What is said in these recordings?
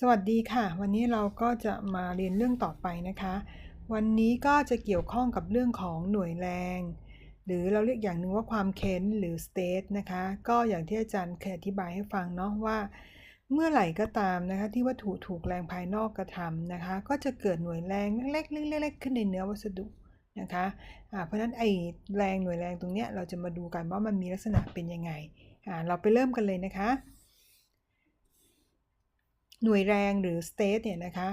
สวัสดีค่ะ วันนี้เราก็จะมาเรียนเรื่องต่อไปนะคะ วันนี้ก็จะเกี่ยวข้องกับเรื่องของหน่วยแรง หรือเราเรียกอย่างหนึ่งว่าความเค้นหรือ state นะคะ ก็อย่างที่อาจารย์เคยอธิบายให้ฟังเนาะว่า เมื่อไหร่ก็ตามนะคะที่วัตถุถูกแรงภายนอกกระทำนะคะ ก็จะเกิดหน่วยแรงเล็กๆเล็กๆขึ้นในเนื้อวัสดุนะคะะเพราะฉะนั้นไอแรงหน่วยแรงตรงเนี้ยเราจะมาดูกันว่ามันมีลักษณะเป็นยังไงเราไปเริ่มกันเลยนะคะ หน่วยแรงหรือ state เนี่ยนะคะ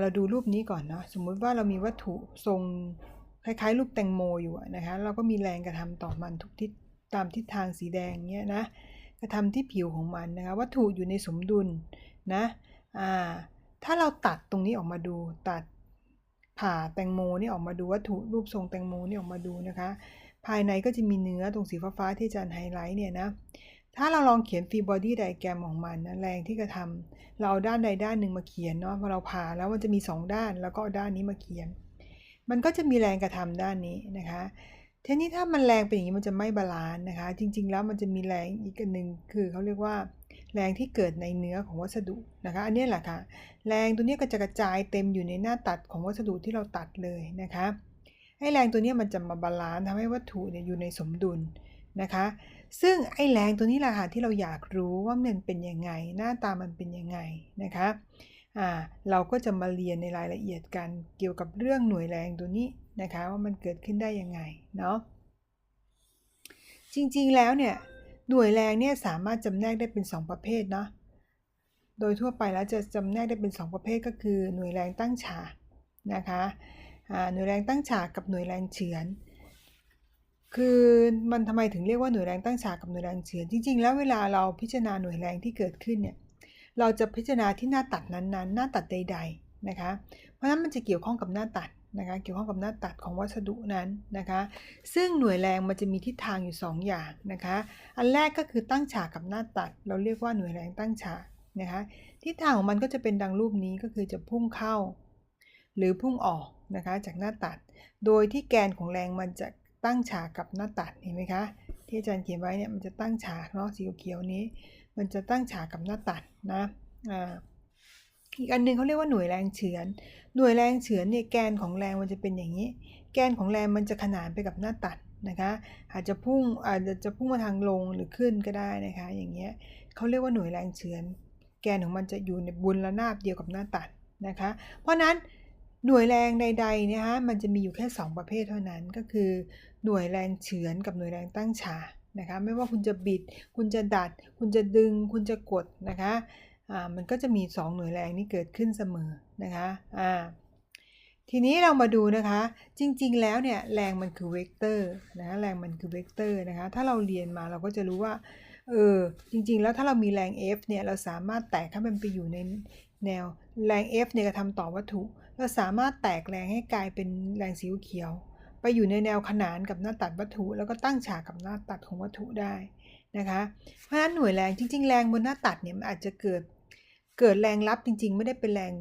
เราดูรูปนี้ก่อนเนาะสมมุติว่าเรามีวัตถุทรงคล้ายๆ รูปแตงโมอยู่นะคะเราก็มีแรงกระทำต่อมันทุกทิศตามทิศทางสีแดงเนี้ยนะกระทำที่ผิวของมันนะคะวัตถุอยู่ในสมดุลนะถ้าเราตัดตรงนี้ออกมาดูตัดผ่าแตงโมนี่ออกมาดูวัตถุรูปทรงแตงโมนี่ออกมาดูนะคะ ภายในก็จะมีเนื้อตรงสีฟ้าๆที่อาจารย์ไฮไลท์เนี่ยนะ ถ้าเราลองเขียนฟรีบอดี้ไดแกรมของมันนะแรงที่กระทำเราเอาด้านใดด้านหนึ่งมาเขียนเนาะพอเราผ่าแล้วมันจะมี 2 ด้านแล้วก็ด้านนี้มาเขียน มันก็จะมีแรงกระทำด้านนี้นะคะทีนี้ถ้ามันแรงเป็นอย่างนี้มันจะไม่บาลานซ์นะคะ จริง ๆ แล้วมันจะมีแรงอีกอันหนึ่งคือเขาเรียกว่า แรงที่เกิดในเนื้อของวัสดุนะคะ อันนี้แหละค่ะ แรงตัวนี้ก็จะกระจายเต็มอยู่ในหน้าตัดของวัสดุที่เราตัดเลยนะคะให้แรงตัวนี้มันจะมาบาลานซ์ทำให้วัตถุเนี่ยอยู่ในสมดุลนะคะ ซึ่งไอ้แรงตัวนี้แหละค่ะที่เราอยากรู้ว่ามันเป็นยังไง หน้าตามันเป็นยังไงนะคะอ่าเราก็จะมาเรียนในรายละเอียดกันเกี่ยวกับเรื่องหน่วยแรงตัวนี้นะคะว่ามันเกิดขึ้นได้ยังไงเนาะจริงๆแล้วเนี่ยหน่วยแรงเนี่ยสามารถจำแนกได้เป็น 2 ประเภทเนาะโดยทั่วไปแล้วจะจำแนกได้เป็น 2 ประเภทก็คือหน่วยแรงตั้งฉากนะคะหน่วยแรงตั้งฉากกับหน่วยแรงเฉือน คือมันทำไมถึงเรียกว่าหน่วยแรงตั้งฉากกับหน่วยแรงเฉือนจริง ๆ แล้วเวลาเราพิจารณาหน่วยแรงที่เกิดขึ้นเนี่ยเราจะพิจารณาที่หน้าตัดนั้นๆ หน้าตัดใด ๆนะคะ เพราะฉะนั้นมันจะเกี่ยวข้องกับหน้าตัดนะคะเกี่ยวข้องกับหน้าตัดของวัสดุนั้นนะคะ ซึ่งหน่วยแรงมันจะมีทิศทางอยู่ 2 อย่างนะคะ อันแรกก็คือตั้งฉากกับหน้าตัด เราเรียกว่าหน่วยแรงตั้งฉากนะคะทิศทางของมันก็จะเป็นดังรูปนี้ก็คือจะพุ่งเข้า หรือพุ่งออกนะคะจากหน้าตัด โดยที่แกนของแรงมันจะ ตั้งฉากกับหน้าตัดเห็นไหมคะที่อาจารย์เขียนไว้เนี่ยมันจะตั้งฉากเนาะสีเขียวนี้ มันจะตั้งฉากกับหน้าตัดนะอ่าอีกอันนึงเขาเรียกว่าหน่วยแรงเฉือน หน่วยแรงเฉือนเนี่ยแกนของแรงมันจะเป็นอย่างนี้ แกนของแรงมันจะขนานไปกับหน้าตัดนะคะอาจจะพุ่งอาจจะจะพุ่งมาทางลงหรือขึ้นก็ได้นะคะ อย่างเงี้ยเขาเรียกว่าหน่วยแรงเฉือน แกนของมันจะอยู่ในบุญระนาบเดียวกับหน้าตัดนะคะ เพราะนั้น หน่วยแรงใดๆเนี่ยฮะมันจะมีอยู่แค่ 2 ประเภทเท่านั้นก็คือ หน่วยแรงเฉือนกับหน่วยแรงตั้งฉากนะคะไม่ว่าคุณจะบิด คุณจะดัด คุณจะดึง คุณจะกดนะคะอ่ามันก็จะมี 2 หน่วยแรงนี้เกิดขึ้นเสมอนะคะอ่าทีนี้เรามาดูนะคะ จริงๆ แล้วเนี่ยแรงมันคือเวกเตอร์นะแรงมันคือเวกเตอร์นะคะ ถ้าเราเรียนมาเราก็จะรู้ว่าเออจริงๆ แล้วถ้าเรามีแรง F เนี่ยเราสามารถแตกให้มันไปอยู่ในแนวแรง F เนี่ยกระทำต่อวัตถุ เราสามารถแตกแรงให้กลายเป็นแรงสีเขียว ไปอยู่ในแนวขนานกับหน้าตัดวัตถุ แล้วก็ตั้งฉากกับหน้าตัดของวัตถุได้นะคะ เพราะฉะนั้นหน่วยแรงจริง ๆ แรงบนหน้าตัดเนี่ยมันอาจจะเกิดเกิดแรงรับจริง ๆ ไม่ได้เป็นแรง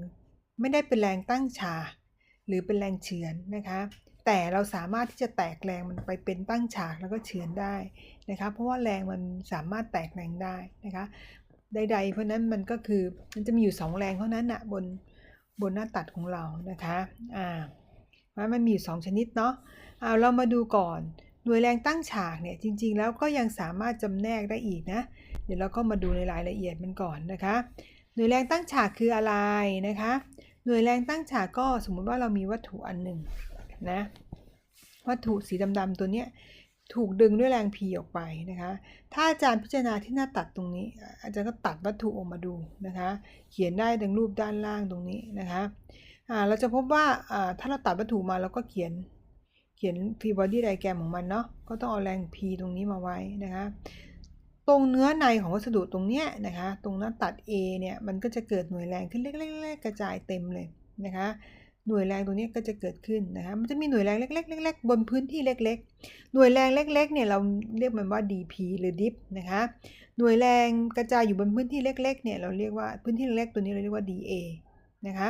ไม่ได้เป็นแรงตั้งฉากหรือเป็นแรงเฉือนนะคะแต่เราสามารถที่จะแตกแรงมันไปเป็นตั้งฉากแล้วก็เฉือนได้นะคะ เพราะว่าแรงมันสามารถแตกแรงได้นะคะ ใดๆ เพราะนั้นมันก็คือมันจะมีอยู่ 2 แรงเท่านั้นนะบน บนหน้าตัดของเรานะคะอ่ามันมีอยู่2ชนิดเนาะเอาเรามาดูก่อนหน่วยแรงตั้งฉากเนี่ยจริง ๆ แล้วก็ยังสามารถจำแนกได้อีกนะเดี๋ยวเราก็มาดูในรายละเอียดมันก่อนนะคะ หน่วยแรงตั้งฉากคืออะไรนะคะ หน่วยแรงตั้งฉากก็สมมุติว่าเรามีวัตถุอันหนึ่งนะวัตถุสีดำๆตัวเนี้ย ถูกดึงด้วยแรง P ออกไปนะคะ ถ้าอาจารย์พิจารณาที่หน้าตัดตรงนี้ อาจารย์ก็ตัดวัตถุออกมาดูนะคะ เขียนได้ดังรูปด้านล่างตรงนี้นะคะเราจะพบว่าถ้าเราตัดวัตถุมาเราก็เขียนเขียน free body diagram ของมันเนาะ ก็ต้องเอาแรง p ตรงนี้มาไว้นะคะ ตรงเนื้อในของวัสดุตรงเนี้ยนะคะ ตรงหน้าตัด A เนี่ย มันก็จะเกิดหน่วยแรงขึ้นเล็กๆกระจายเต็มเลยนะคะ หน่วยแรงตรงนี้ก็จะเกิดขึ้นนะคะมันจะมีหน่วยแรงเล็กๆเล็กๆบนพื้นที่เล็ก ๆ หน่วยแรงเล็กๆเนี่ยเราเรียกมันว่า dp หรือ dip นะคะหน่วยแรงกระจายอยู่บนพื้นที่เล็กๆเนี่ยเราเรียกว่าพื้นที่เล็กๆตัวนี้เราเรียกว่า dA นะคะ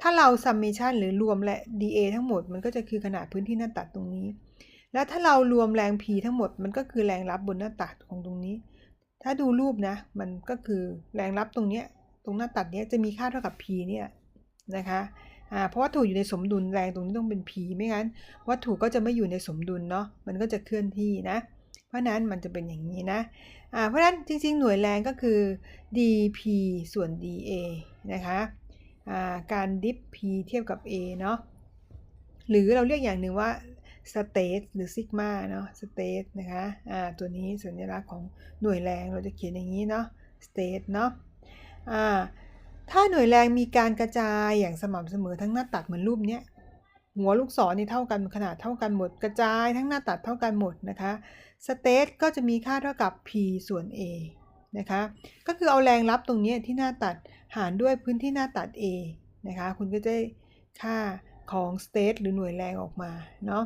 ถ้าเรา summation หรือรวมและ dA ทั้งหมดมันก็จะคือขนาดพื้นที่หน้าตัดตรงนี้ แล้วถ้าเรารวมแรง P ทั้งหมดมันก็คือแรงรับบนหน้าตัดของตรงนี้ ถ้าดูรูปนะมันก็คือแรงรับตรงนี้ตรงหน้าตัดเนี้ยจะมีค่าเท่ากับ p เนี่ยนะคะ อ่าเพราะวัตถุอยู่ในสมดุลแรงตรงนี้ต้องเป็น p ไม่งั้น วัตถุก็จะไม่อยู่ในสมดุลเนาะมันก็จะเคลื่อนที่นะ เพราะนั้นมันจะเป็นอย่างนี้นะอ่าเพราะนั้นจริง ๆ หน่วยแรงก็คือ dp ส่วน da นะคะอ่าการดิฟ p เทียบกับ a เนาะหรือเราเรียกอย่างหนึ่งว่า state หรือซิกมาเนาะ state นะคะอ่าตัวนี้สัญลักษณ์ของหน่วยแรงเราจะเขียนอย่างนี้เนาะ state เนาะอ่า ถ้าหน่วยแรงมีการกระจายอย่างสม่ำเสมอทั้งหน้าตัดเหมือนรูปเนี้ยหัวลูกศรนี่เท่ากันขนาดเท่ากันหมด กระจายทั้งหน้าตัดเท่ากันหมดนะคะ state ก็จะมีค่าเท่ากับ p ส่วน a นะคะก็คือเอาแรงรับตรงนี้ที่หน้าตัดหารด้วยพื้นที่หน้าตัด a นะคะคุณก็จะได้ค่าของ state หรือหน่วยแรงออกมาเนาะ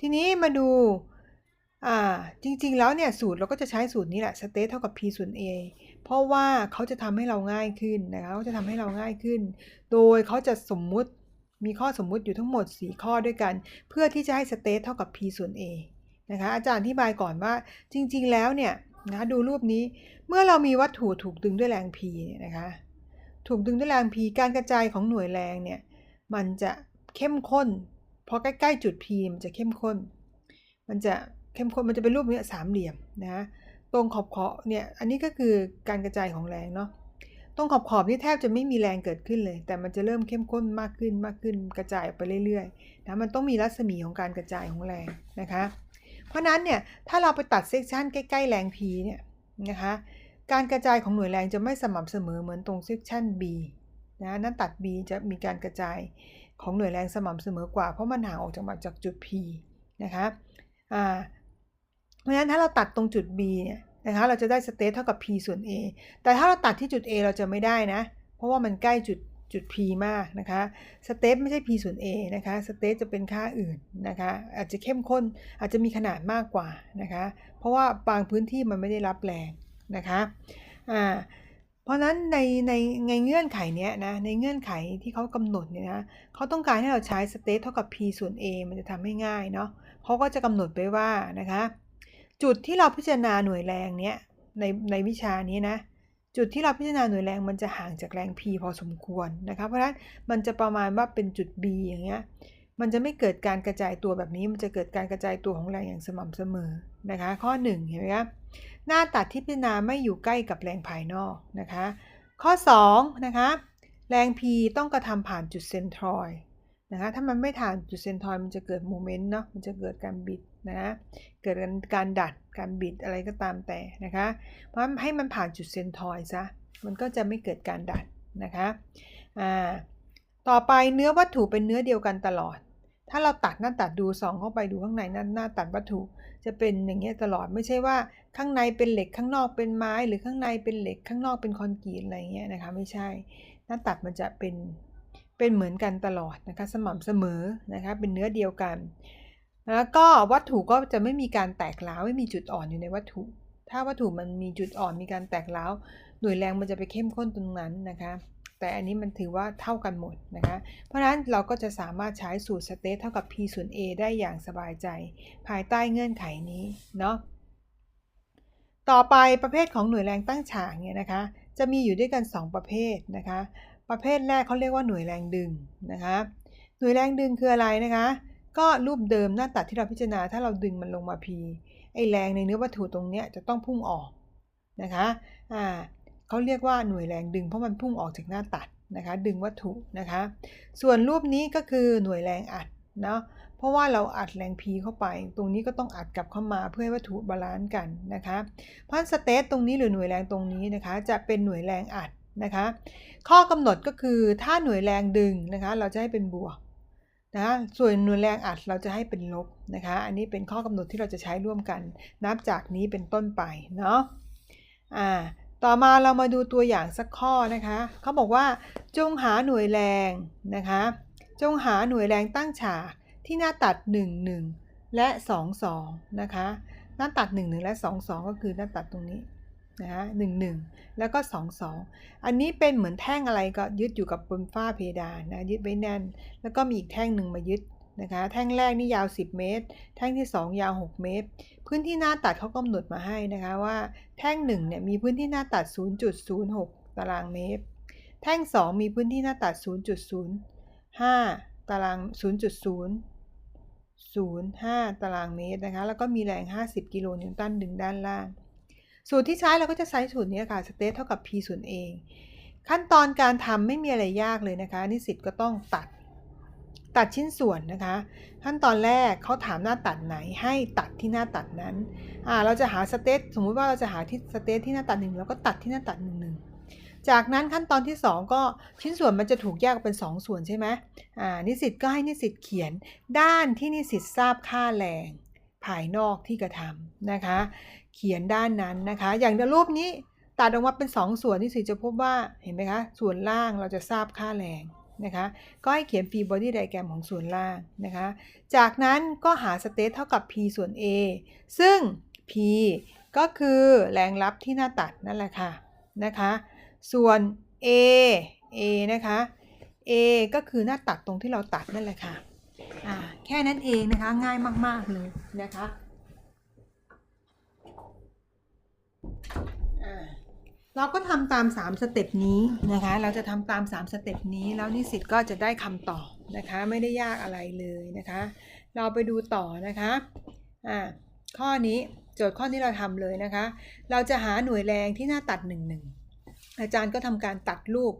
ทีนี้มาดู อ่าจริงๆแล้วเนี่ยสูตรเราก็จะใช้สูตรนี้แหละ state เท่ากับ p ส่วน a เพราะว่าเขาจะทำให้เราง่ายขึ้นนะคะเขาจะทำให้เราง่ายขึ้น โดยเขาจะสมมุติมีข้อสมมุติอยู่ทั้งหมด 4 ข้อด้วยกัน เพื่อที่จะให้ state เท่ากับ p ส่วน a นะคะอาจารย์อธิบายก่อนว่าจริง ๆ แล้วเนี่ยนะดูรูปนี้เมื่อเรามีวัตถุถูกดึงด้วยแรง p เนี่ยนะคะถูกดึงด้วยแรง p การกระจายของหน่วยแรงเนี่ยมันจะเข้มข้นพอใกล้ ๆ จุด P มันจะเข้มข้น มันจะ เข้มข้นมันจะเป็นรูปนี้สามเหลี่ยมนะตรงขอบขอบเนี่ยอันนี้ก็คือการกระจายของแรงเนาะตรงขอบขอบนี่แทบจะไม่มีแรงเกิดขึ้นเลย แต่มันจะเริ่มเข้มข้นมากขึ้นมากขึ้นกระจายไปเรื่อยๆนะมันต้องมีรัศมีของการกระจายของแรงนะคะ เพราะนั้นเนี่ยถ้าเราไปตัดเซกชันใกล้ๆแรง P เนี่ยนะคะการกระจายของหน่วยแรงจะไม่สม่ำเสมอเหมือนตรงเซกชัน B นะนั่นตัด B จะมีการกระจายของหน่วยแรงสม่ำเสมอกว่า เพราะมันห่างออกจากมาจากจุด P นะคะอ่า เพราะฉะนั้นถ้าเราตัดตรงจุด B เนี่ยนะคะเราจะได้สเตทเท่ากับ P ส่วน A แต่ถ้าเราตัดที่จุด A เราจะไม่ได้นะ เพราะว่ามันใกล้จุดจุด P มากนะคะสเตทไม่ใช่ P ส่วน A นะคะสเตทจะเป็นค่าอื่นนะคะอาจจะเข้มข้นอาจจะมีขนาดมากกว่านะคะเพราะว่าบางพื้นที่มันไม่ได้รับแรงนะคะอ่าเพราะนั้นในในในเงื่อนไขเนี้ยนะในเงื่อนไขที่เขากำหนดเนี่ยนะเขาต้องการให้เราใช้สเตทเท่ากับ p ส่วน a มันจะทำให้ง่ายเนาะเขาก็จะกำหนดไว้ว่านะคะ จุดที่เราพิจารณาหน่วยแรงเนี้ยในในวิชานี้นะ จุดที่เราพิจารณาหน่วยแรงมันจะห่างจากแรง p พอสมควรนะคะเพราะฉะนั้นมันจะประมาณว่าเป็นจุด b อย่างเงี้ยมันจะไม่เกิดการกระจายตัวแบบนี้ มันจะเกิดการกระจายตัวของแรงอย่างสม่ำเสมอนะคะ ข้อ 1 เห็นไหมครับหน้าตัดที่พิจารณาไม่อยู่ใกล้กับแรงภายนอกนะคะ ข้อ 2 นะคะ แรง P ต้องกระทำผ่านจุดเซนทรอยนะคะ ถ้ามันไม่ผ่านจุดเซนทรอยมันจะเกิดโมเมนต์เนาะ มันจะเกิดการบิด นะ เกิดการดัดการบิดอะไรก็ตามแต่นะคะ เพราะให้มันผ่านจุดเซนทรอยซะ มันก็จะไม่เกิดการดัดนะคะอ่าต่อไปเนื้อวัตถุเป็นเนื้อเดียวกันตลอด ถ้าเราตัดหน้าตัดดูส่องเข้าไปดูข้างในหน้าหน้าตัดวัตถุจะเป็นอย่างเงี้ยตลอดไม่ใช่ว่าข้างในเป็นเหล็กข้างนอกเป็นไม้หรือข้างในเป็นเหล็กข้างนอกเป็นคอนกรีตอะไรเงี้ยนะคะไม่ใช่ หน้าตัดมันจะเป็นเป็นเหมือนกันตลอดนะคะสม่ำเสมอนะคะเป็นเนื้อเดียวกัน แล้วก็วัตถุก็จะไม่มีการแตกร้าวไม่มีจุดอ่อนอยู่ในวัตถุ ถ้าวัตถุมันมีจุดอ่อนมีการแตกร้าวหน่วยแรงมันจะไปเข้มข้นตรงนั้นนะคะ แต่อันนี้มันถือว่าเท่ากันหมดนะคะ เพราะฉะนั้นเราก็จะสามารถใช้สูตรสเตทเท่ากับ p ส่วน a ได้อย่างสบายใจ ภายใต้เงื่อนไขนี้เนาะต่อไปประเภทของหน่วยแรงตั้งฉากเนี่ยนะคะ จะมีอยู่ด้วยกัน 2 ประเภทนะคะ ประเภทแรกเขาเรียกว่าหน่วยแรงดึงนะคะ หน่วยแรงดึงคืออะไรนะคะ ก็รูปเดิมหน้าตัดที่เราพิจารณาถ้าเราดึงมันลงมา p ไอแรงในเนื้อวัตถุตรงนี้จะต้องพุ่งออกนะคะอ่าเขาเรียกว่าหน่วยแรงดึงเพราะมันพุ่งออกจากหน้าตัดนะคะดึงวัตถุนะคะส่วนรูปนี้ก็คือหน่วยแรงอัดเนาะเพราะว่าเราอัดแรง P เข้าไป ตรงนี้ก็ต้องอัดกลับเข้ามาเพื่อให้วัตถุบาลานซ์กันนะคะเพราะสเตตตรงนี้หรือหน่วยแรงตรงนี้นะคะจะเป็นหน่วยแรงอัดนะคะข้อกำหนดก็คือถ้าหน่วยแรงดึงนะคะเราจะให้เป็นบวก นะส่วนหน่วยแรงอัดเราจะให้เป็นลบนะคะ อันนี้เป็นข้อกำหนดที่เราจะใช้ร่วมกัน นับจากนี้เป็นต้นไปเนาะอ่าต่อมาเรามาดูตัวอย่างสักข้อนะคะเขาบอกว่าจงหาหน่วยแรงนะคะ จงหาหน่วยแรงตั้งฉากที่หน้าตัด 1 1 และ 2 2 นะคะ หน้าตัด 1 1 และ 2 2 ก็คือหน้าตัดตรงนี้ นะคะ1 1แล้วก็2 2อันนี้เป็นเหมือนแท่งอะไรก็ยึดอยู่กับบนฝ้าเพดานนะยึดไว้แน่น แล้วก็มีอีกแท่งหนึ่งมายึดนะคะแท่งแรกนี่ยาว 10 เมตร แท่งที่ 2 ยาว 6 เมตร พื้นที่หน้าตัดเขากำหนดมาให้นะคะว่าแท่ง1เนี่ยมีพื้นที่หน้าตัด 0.06 ตารางเมตร แท่ง 2 มีพื้นที่หน้าตัด 0.05 ตาราง 0.005 ตารางเมตรนะคะแล้วก็มีแรง 50 กิโลนิวตันดึงด้านล่าง สูตรที่ใช้เราก็จะใช้สูตรนี้ค่ะสเตทเท่ากับ P ส่วน A ขั้นตอนการทำไม่มีอะไรยากเลยนะคะ นิสิตก็ต้องตัดตัดชิ้นส่วนนะคะ ขั้นตอนแรกเขาถามหน้าตัดไหนให้ตัดที่หน้าตัดนั้นอ่าเราจะหาสเตทสมมุติว่าเราจะหาที่สเตทที่หน้าตัดหนึ่งเราก็ตัดที่หน้าตัดหนึ่งหนึ่งจากนั้นขั้นตอนที่ 2 ก็ชิ้นส่วนมันจะถูกแยกเป็น 2 ส่วนใช่ไหมอ่านิสิตก็ให้นิสิตเขียน ด้านที่นิสิตทราบค่าแรง ภายนอกที่กระทำนะคะ เขียนด้านนั้นนะคะ อย่างในรูปนี้ตัดออกมาเป็น 2 ส่วนนิสิจะพบว่าเห็นไหมคะส่วนล่างเราจะทราบค่าแรงนะคะก็ให้เขียนฟรีบอดี้ไดแกรมของส่วนล่างนะคะจากนั้นก็หาสเตทเท่ากับ p ส่วน a ซึ่ง p ก็คือแรงรับที่หน้าตัดนั่นแหละค่ะนะคะส่วน a a นะคะ a ก็คือหน้าตัดตรงที่เราตัดนั่นแหละค่ะอ่าแค่นั้นเองนะคะง่ายมาก ๆ เลยนะคะอ่า เราก็ทำตาม3สเต็ปนี้นะคะ เราจะทำตาม3สเต็ปนี้แล้วนิสิตก็จะได้คำตอบนะคะ ไม่ได้ยากอะไรเลยนะคะ เราไปดูต่อนะคะอ่าข้อนี้โจทย์ข้อนี้เราทำเลยนะคะ เราจะหาหน่วยแรงที่หน้าตัด1 1อาจารย์ก็ทำการตัดรูป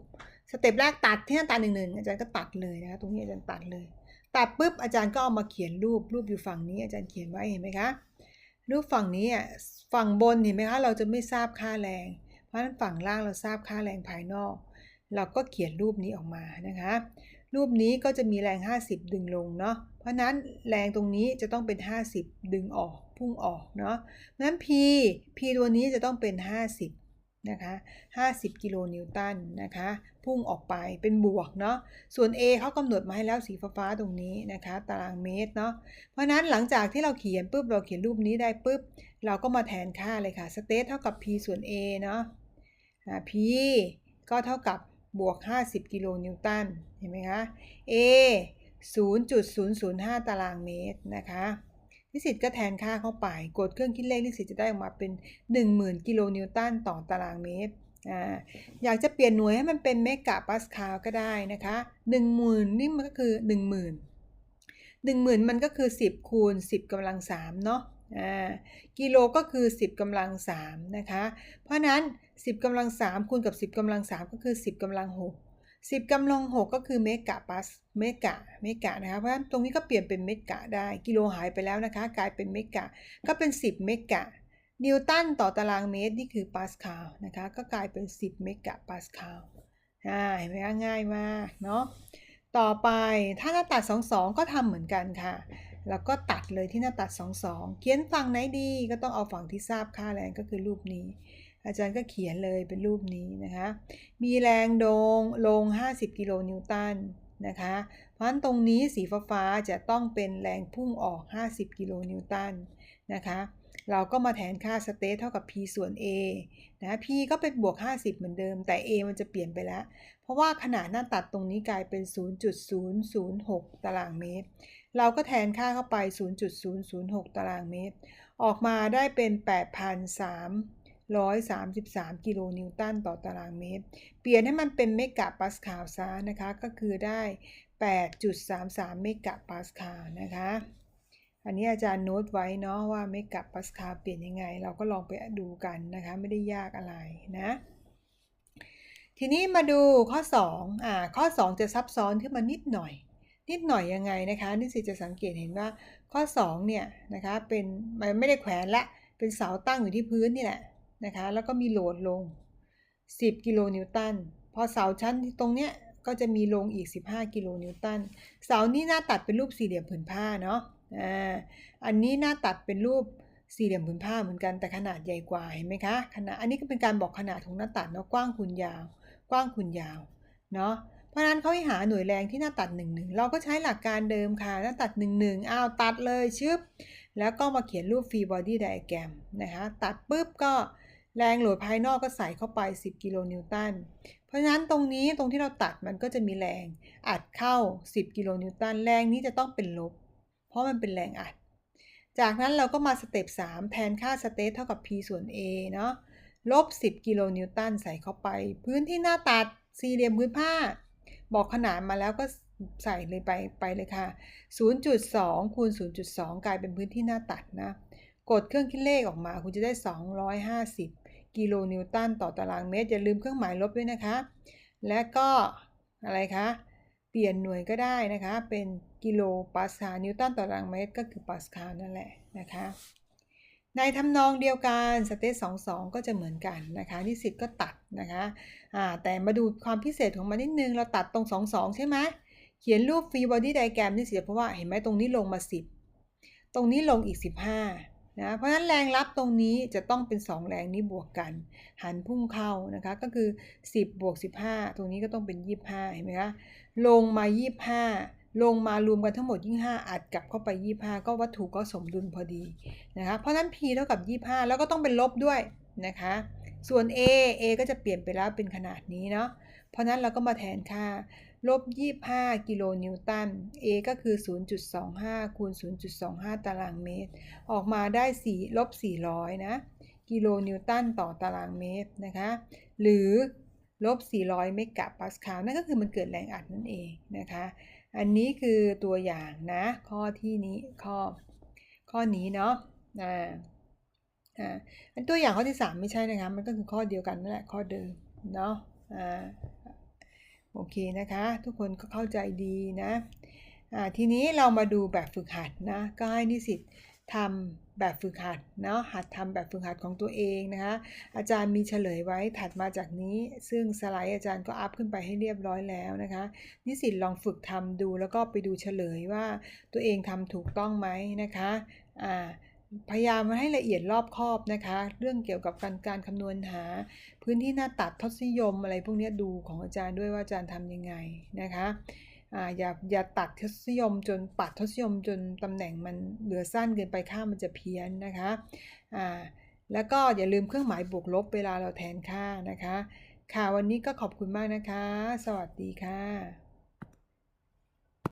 สเต็ปแรกตัดที่หน้าตัด1 1อาจารย์ก็ตัดเลยนะคะตรงนี้อาจารย์ตัดเลย ตัดปุ๊บอาจารย์ก็เอามาเขียนรูปรูปอยู่ฝั่งนี้อาจารย์เขียนไว้เห็นไหมคะ รูฝั่งนี้อะฝั่งบนเห็นไหมคะเราจะไม่ทราบค่าแรง เพราะฉะนั้นฝั่งล่างเราทราบค่าแรงภายนอก เราก็เขียนรูปนี้ออกมานะคะ รูปนี้ก็จะมีแรง 50 ดึงลงเนาะเพราะนั้นแรงตรงนี้จะต้องเป็น 50 ดึงออกพุ่งออกเนาะเพราะฉะนั้น P P ตัวนี้จะต้องเป็น 50 นะคะ50 กิโลนิวตันนะคะ พุ่งออกไปเป็นบวกเนาะ ส่วน A เขากำหนดมาให้แล้วสีฟ้าๆตรงนี้นะคะ ตารางเมตรเนาะ เพราะนั้นหลังจากที่เราเขียนปุ๊บเราเขียนรูปนี้ได้ปุ๊บ เราก็มาแทนค่าเลยค่ะสเตทเท่ากับ P ส่วน A เนาะ P ก็เท่ากับบวก 50 กิโลนิวตัน เห็นไหมคะ A 0.005 ตารางเมตรนะคะ นิสิตก็แทนค่าเข้าไป กดเครื่องคิดเลขนิสิตจะได้ออกมาเป็น 10,000 กิโลนิวตันต่อตารางเมตรอ่าอยากจะเปลี่ยนหน่วยให้มันเป็นเมกะปาสคาลก็ได้นะคะ10,000นี่มันก็คือ 10,000 10,000 มันก็คือ 10 คูณ 10กำลัง3เนาะอ่ากิโลก็คือ 10กำลัง3นะคะ เพราะนั้น 10กำลัง3คูณกับ 10กำลัง3ก็คือ 10กำลัง6 10 กำลัง 6 ก็คือเมกะปัสเมกะเมกะนะคะเพราะฉะนั้นตรงนี้ก็เปลี่ยนเป็นเมกะได้ กิโลหายไปแล้วนะคะ กลายเป็นเมกะก็เป็น 10 เมกะนิวตันต่อตารางเมตรนี่คือปาสคาลนะคะ ก็กลายเป็น 10 เมกะปาสคาลอ่าเห็นไหมคะง่ายมากเนาะต่อไปถ้าหน้าตัด 2 2 ก็ทำเหมือนกันค่ะ แล้วก็ตัดเลยที่หน้าตัด 2 2 เขียนฝั่งไหนดีก็ต้องเอาฝั่งที่ทราบค่าแรงก็คือรูปนี้ อาจารย์ก็เขียนเลยเป็นรูปนี้นะคะ มีแรงโดงลง 50 กิโลนิวตันนะคะ เพราะฉะนั้นตรงนี้สีฟ้าจะต้องเป็นแรงพุ่งออก 50 กิโลนิวตันนะคะ เราก็มาแทนค่าสเตทเท่ากับ p ส่วน a นะ p ก็เป็นบวก 50 เหมือนเดิม แต่ a มันจะเปลี่ยนไปแล้ว เพราะว่าขนาดหน้าตัดตรงนี้กลายเป็น 0.006 ตารางเมตร เราก็แทนค่าเข้าไป 0.006 ตารางเมตร ออกมาได้เป็น 8,333 กิโลนิวตันต่อตารางเมตร เปลี่ยนให้มันเป็นเมกะปาสคาลซะนะคะ ก็คือได้ 8.33 เมกะปาสคาลนะคะ อันนี้อาจารย์โน้ตไว้เนาะว่าเมกะปาสคาลเปลี่ยนยังไง เราก็ลองไปดูกันนะคะ ไม่ได้ยากอะไรนะ ทีนี้มาดูข้อ2อ่าข้อ 2 จะซับซ้อนขึ้นมานิดหน่อย นิดหน่อยยังไงนะคะนิสิตจะสังเกตเห็นว่าข้อ 2 เนี่ยนะคะเป็นมันไม่ได้แขวนละเป็นเสาตั้งอยู่ที่พื้นนี่แหละ นะคะแล้วก็มีโหลดลง 10 กิโลนิวตันพอเสาชั้นตรงเนี้ยก็จะมีลงอีก 15 กิโลนิวตัน เสานี้หน้าตัดเป็นรูปสี่เหลี่ยมผืนผ้าเนาะอ่าอันนี้หน้าตัดเป็นรูปสี่เหลี่ยมผืนผ้าเหมือนกันแต่ขนาดใหญ่กว่าเห็นไหมคะขนาดอันนี้ก็เป็นการบอกขนาดของหน้าตัดเนาะกว้างคูณยาว กว้างคูณยาวเนาะเพราะนั้นเขาให้หาหน่วยแรงที่หน้าตัด1 1เราก็ใช้หลักการเดิมค่ะหน้าตัด1 1อ้าวตัดเลยชึบแล้วก็มาเขียนรูปฟรีบอดี้ไดอะแกรมนะคะตัดปุ๊บก็ แรงโหลดภายนอกก็ใส่เข้าไป 10 กิโลนิวตัน เพราะฉะนั้นตรงนี้ตรงที่เราตัดมันก็จะมีแรงอัดเข้า 10 กิโลนิวตัน แรงนี้จะต้องเป็นลบ เพราะมันเป็นแรงอัด จากนั้นเราก็มาสเต็ป3แทนค่าสเตทเท่ากับ p ส่วน a เนาะ ลบ 10 กิโลนิวตันใส่เข้าไป พื้นที่หน้าตัดสี่เหลี่ยมพื้นผ้า บอกขนาดมาแล้วก็ใส่เลยไปไปเลยค่ะ 0.2คูณ0.2 กลายเป็นพื้นที่หน้าตัดนะ กดเครื่องคิดเลขออกมา คุณจะได้ 250 กิโลนิวตันต่อตารางเมตรอย่าลืมเครื่องหมายลบด้วยนะคะ และก็อะไรคะเปลี่ยนหน่วยก็ได้นะคะ เป็นกิโลปาสคาลนิวตันต่อตารางเมตรก็คือปาสคาลนั่นแหละนะคะในทำนองเดียวกันสเตท22 ก็จะเหมือนกันนะคะนิสิตก็ตัดนะคะแต่มาดูความพิเศษของมันนิดนึง เราตัดตรง 22 ใช่ไหมเขียนรูปฟรีบอดี้ไดแกรมนิสิตเพราะว่าเห็นไหมตรงนี้ลงมา 10 ตรงนี้ลงอีก 15 นะเพราะฉะนั้นแรงรับตรงนี้จะต้องเป็น 2 แรงนี้บวกกัน หันพุ่งเข้านะคะก็คือ 10บวก15 ตรงนี้ก็ต้องเป็น 25เห็นไหมคะลงมา 25 ลงมารวมกันทั้งหมด25อัดกลับเข้าไป 25 ก็วัตถุก็สมดุลพอดีนะคะเพราะนั้น P เท่ากับ 25 แล้วก็ต้องเป็นลบด้วยนะคะส่วน A A ก็จะเปลี่ยนไปแล้วเป็นขนาดนี้เนาะเพราะนั้นเราก็มาแทนค่าลบ 25 กิโลนิวตัน A ก็คือ 0.25 คูณ 0.25 ตารางเมตร ออกมาได้4ลบ 400 นะ กิโลนิวตันต่อตารางเมตรนะคะ หรือลบ 400 เมกะปาสคาล นั่นก็คือมันเกิดแรงอัดนั่นเองนะคะ อันนี้คือตัวอย่างนะ ข้อที่นี้ ข้อ ข้อนี้เนาะ อ่า อ่า อันตัวอย่างข้อที่ 3 ไม่ใช่นะคะ มันก็คือข้อเดียวกันนั่นแหละ ข้อเดิม เนาะ อ่า โอเคนะคะ ทุกคนก็เข้าใจดีนะทีนี้เรามาดูแบบฝึกหัดนะก็ให้นิสิตทำแบบฝึกหัดเนาะหัดทำแบบฝึกหัดของตัวเองนะคะ อาจารย์มีเฉลยไว้ถัดมาจากนี้ ซึ่งสไลด์อาจารย์ก็อัพขึ้นไปให้เรียบร้อยแล้วนะคะ นิสิตลองฝึกทำดูแล้วก็ไปดูเฉลยว่าตัวเองทำถูกต้องไหมนะคะอ่า พยายามมาให้ละเอียดรอบคอบนะคะ เรื่องเกี่ยวกับการการคำนวณหา พื้นที่หน้าตัดทศนิยมอะไรพวกนี้ดูของอาจารย์ด้วยว่าอาจารย์ทำยังไงนะคะอย่าอย่าตัดทศนิยมจนปัดทศนิยมจนตำแหน่งมันเหลือสั้นเกินไปค่ามันจะเพี้ยนนะคะแล้วก็อย่าลืมเครื่องหมายบวกลบเวลาเราแทนค่านะคะ ค่ะวันนี้ก็ขอบคุณมากนะคะ สวัสดีค่ะ